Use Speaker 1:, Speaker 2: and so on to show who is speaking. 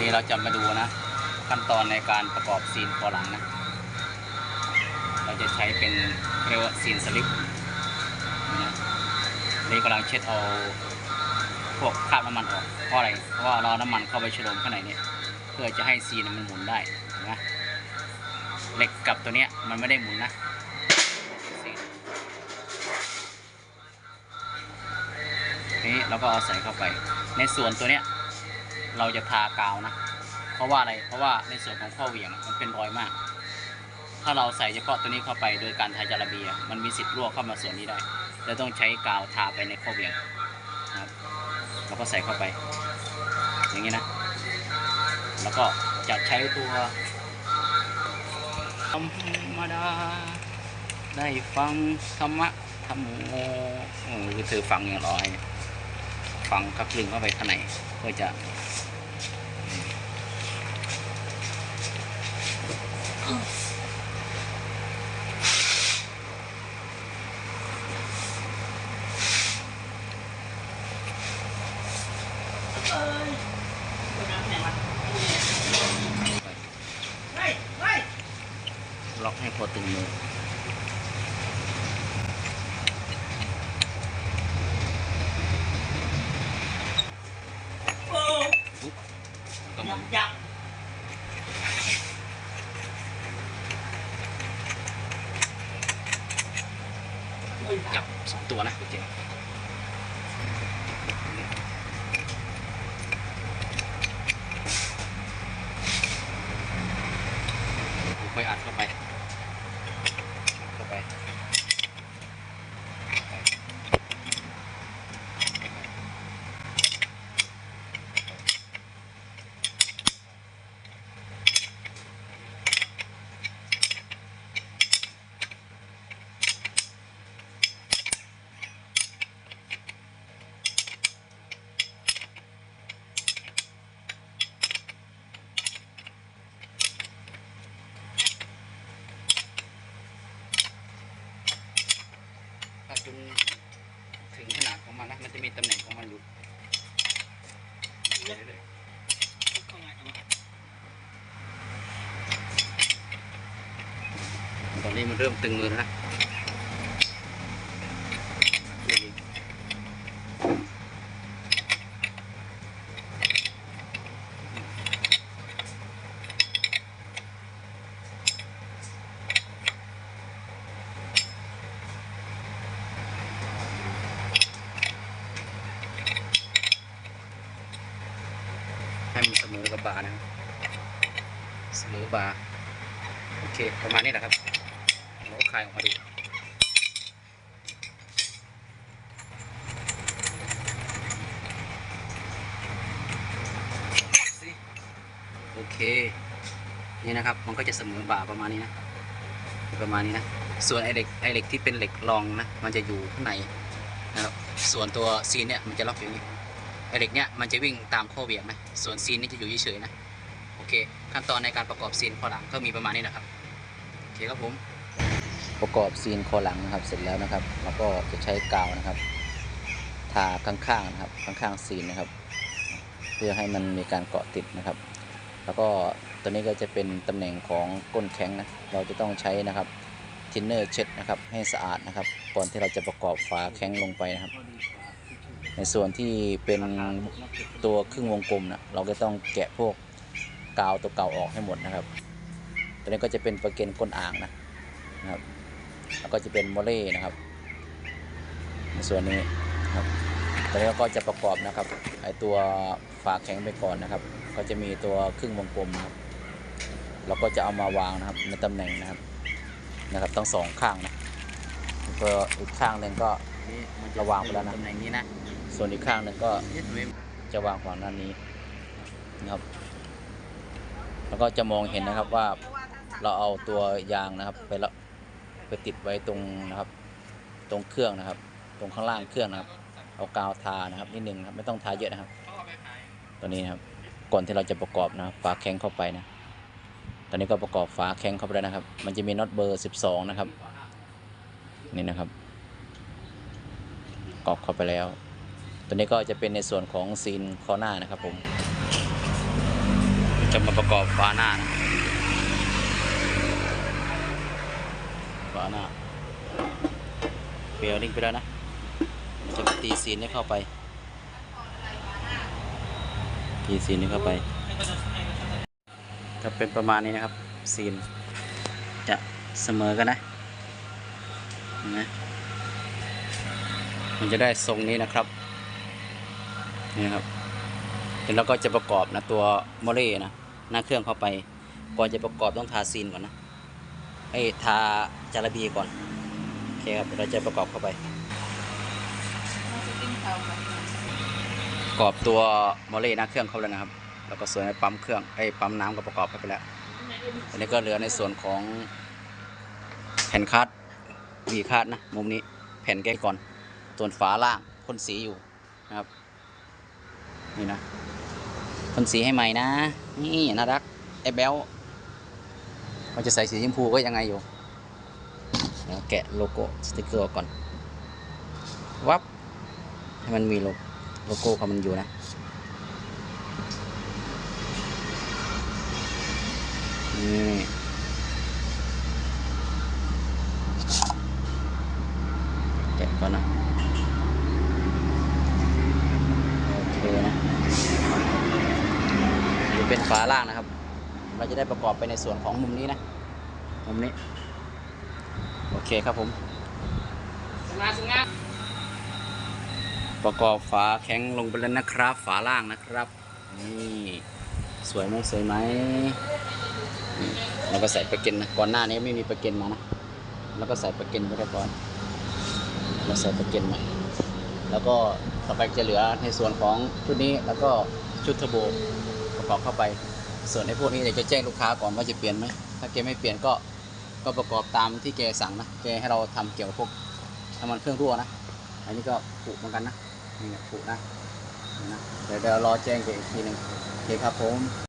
Speaker 1: นี้เราจะมาดูนะ ขั้นตอนในการประกอบซีนคอหลังนะ เราจะใช้เป็นเรียกว่าซีนสลิปนะนนี้กำลังเช็ดเอาพวกคราบน้ำมันออกเพราะอะไรเพราะว่าเราเอน้ำมันเข้าไปฉลมข้างในเนี่ยเพื่อจะให้ซีนมันหมุนได้นไหมเหล็กกับตัวเนี้ยมันไม่ได้หมุนนะนนี้เราก็เอาใส่เข้าไป ในส่วนตัวเนี้ย เราจะทากาวนะ เพราะว่าอะไร เพราะว่าในส่วนของข้อเหวี่ยงมันเป็นรอยมาก ถ้าเราใส่เฉพาะตัวนี้เข้าไปโดยการทาจาระเบีย มันมีสิทธิ์รั่วเข้ามาส่วนนี้ได้เราต้องใช้กาวทาไปในข้อเหวี่ยงนะครับแล้วก็ใส่เข้าไป อย่างนี้นะ แล้วก็จะใช้ตัวธรรมดา ได้ฟังธรรมะธรรมโมโอ้คือเธอฟังอย่างไรฟังกับกลึงเข้าไปข้างในเพื่อจะ ล็อกให้พอตึงมือปุ๊บก็หมุน จับสองตัวนะโอเคค่อยอัดเข้าไป เข้าไป ถ้าจนถึงขนาดของมันนะ มันจะมีตำแหน่งของมันอยู่เรื่อยๆตอ นี้มันเริ่มตึงมือแล้วนะให้มันเสมอกับบานะครับ เสมอบา โอเค ประมาณนี้แหละครับ เราก็คลายออกมาดูโอเค นี่นะครับ มันก็จะเสมอบ่าประมาณนี้นะ ประมาณนี้นะ ส่วนไอเหล็กไอเหล็กที่เป็นเหล็กรองนะ มันจะอยู่ข้างในนะครับ ส่วนตัวซีนเนี่ยมันจะล็อกอยู่นี้ไอเหล็กเนี่ยมันจะวิ่งตามข้อเวี่ยงนะ ส่วนซีนนี่จะอยู่เฉยๆนะ โอเค ขั้นตอนในการประกอบซีนข้อหลังก็มีประมาณนี้นะครับ โอเคครับผม ประกอบซีนคอหลังนะครับเสร็จแล้วนะครับ แล้วก็จะใช้กาวนะครับทาข้างๆนะครับข้างๆซีนนะครับ เพื่อให้มันมีการเกาะติดนะครับ แล้วก็ตัวนี้ก็จะเป็นตำแหน่งของก้นแข็งนะเราจะต้องใช้นะครับทินเนอร์เช็ดนะครับให้สะอาดนะครับ ก่อนที่เราจะประกอบฝาแข็งลงไปนะครับ ในส่วนที่เป็นตัวครึ่งวงกลมนะเราก็ต้องแกะพวกกาวตัวเก่าออกให้หมดนะครับตัวนี้ก็จะเป็นประเกนก้นอ่างนะนะครับ ก็จะเป็นโมเล่นะครับในส่วนนี้นะครับตอนนี้เราก็จะประกอบนะครับไอตัวฝาแข็งไปก่อนนะครับ ก็จะมีตัวครึ่งวงกลมนะครับเราก็จะเอามาวางนะครับในตำแหน่งนะครับนะครับทั้งสองข้างนะแล้วก็อีกข้างหนึ่งก็ระวางไปแล้วนะตำแหน่งนี้นะส่วนอีกข้างหนึ่งก็จะวางฝั่งด้านนี้นะครับ แล้วก็จะมองเห็นนะครับว่าเราเอาตัวยางนะครับ ไปละ ไปติดไว้ตรงนะครับ ตรงเครื่องนะครับ ตรงข้างล่างเครื่องนะครับเอากาวทานะครับนิดนึงครับไม่ต้องทาเยอะนะครับ ตัวนี้นะครับก่อนที่เราจะประกอบนะฝาแข้งเข้าไปนะ ตอนนี้ก็ประกอบฝาแข้งเข้าไปแล้วนะครับ มันจะมีน็อตเบอร์ 12 นะครับ นี่นะครับประกอบเข้าไปแล้ว ตัวนี้ก็จะเป็นในส่วนของซีนคอหน้านะครับผม จะมาประกอบฝาหน้านะาหน้าเปลี่ยนลิงไปแล้วนะจะตีซีนให้เข้าไป ตีซีนให้เข้าไปจะเป็นประมาณนี้นะครับ ซีน จะเสมอกันนะเห็นไหมมันจะได้ทรงนี้นะครับนี่ครับเดี๋ยวก็จะประกอบนะตัวโมเล่นะหน้าเครื่องเข้าไป ก่อนจะประกอบต้องทาซีนก่อนนะไอ้ทา จาระบีก่อน โอเคครับ เราจะประกอบเข้าไป ประกอบตัวโมเล่หน้าเครื่องเข้าแล้วนะครับ แล้วก็ส่วนในปั๊มเครื่องไอ้ปั๊มน้ำก็ประกอบเข้าไปแล้วอันนี้ก็เหลือในส่วนของแผ่นคัดวีคัดนะ มุมนี้แผ่นแก้ก่อนส่วนฝาล่างพ่นสีอยู่นะครับ นี่นะพ่นสีให้ใหม่นะ นี่น่ารักไอ้แบลเราจะใส่สีชมพูก็ยังไงอยู่ เดี๋ยวแกะโลโก้สติกเกอร์ก่อน วับ ให้มันมีโลโก้ของมันอยู่นะ นี่แกะก่อนนะ โอเคนะเป็นฝาล่างนะครับ เราจะได้ประกอบไปในส่วนของมุมนี้นะ มุมนี้ อเคครับผมประกอบฝาแข็งลงไปแล้วนะครับ ฝาล่างนะครับ นี่สวยไหมสวยไหมแล้วก็ใส่ประเก็นนะก่อนหน้านี้ไม่มีประเก็นมานะแล้วก็ใส่ประเก็นไปเรียบร้อยเราใส่ประเก็นมาแล้วก็ต่อไปจะเหลือในส่วนของชุดนี้แล้วก็ชุดเทอร์โบประกอบเข้าไป ส่วนในพวกนี้เดี๋ยวจะแจ้งลูกค้าก่อนว่าจะเปลี่ยนไหมถ้าแกไม่เปลี่ยนก็ ก็ประกอบตามที่แกสั่งนะ แกให้เราทำเกี่ยวกับพวกน้ำมันเครื่องรั่วนะ อันนี้ก็ผุเหมือนกันนะ นี่ผุนะนี่นะเดี๋ยวเดี๋ยวรอแจ้งแกอีกทีหนึ่งโอเคครับผม